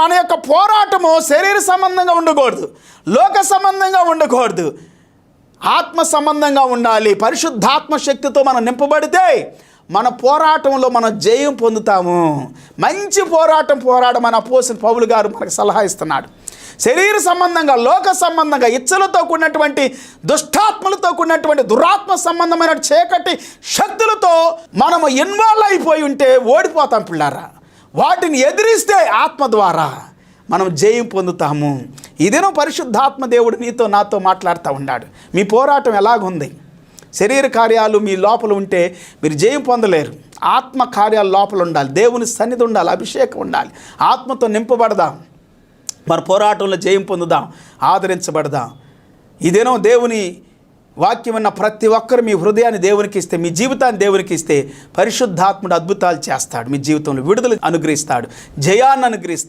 మన యొక్క పోరాటము శరీర సంబంధంగా ఉండకూడదు లోక సంబంధంగా ఉండకూడదు. ఆత్మ సంబంధంగా ఉండాలి పరిశుద్ధాత్మ శక్తితో మనం నింపబడితే మన పోరాటంలో మనం జయం పొందుతాము. మంచి పోరాటం పోరాడమని అపోసిన పౌలు గారు మనకు సలహా ఇస్తున్నాడు. శరీర సంబంధంగా లోక సంబంధంగా ఇచ్చలతో కూడినటువంటి దుష్టాత్మలతో కూడినటువంటి దురాత్మ సంబంధమైన చీకటి శక్తులతో మనము ఇన్వాల్వ్ అయిపోయి ఉంటే ఓడిపోతాం పిల్లారా. వాటిని ఎదిరిస్తే ఆత్మ ద్వారా మనం జయం పొందుతాము. ఇదేనో పరిశుద్ధాత్మ దేవుడు నీతో నాతో మాట్లాడుతూ ఉన్నాడు. మీ పోరాటం ఎలాగుంది? శరీర కార్యాలు మీ లోపల ఉంటే మీరు జయం పొందలేరు. ఆత్మ కార్యాలు లోపల ఉండాలి. దేవుని సన్నిధి ఉండాలి. అభిషేకం ఉండాలి. ఆత్మతో నింపబడదాం. మన పోరాటంలో జయం పొందుదాం. ఆదరించబడదాం. ఇదేనో దేవుని వాక్యం ఉన్న ప్రతి ఒక్కరు మీ హృదయాన్ని దేవునికి ఇస్తే మీ జీవితాన్ని దేవునికి ఇస్తే పరిశుద్ధాత్ముడు అద్భుతాలు చేస్తాడు. మీ జీవితంలో విడుదల అనుగ్రహిస్తాడు. జయాన్ని అనుగ్రహిస్తాడు.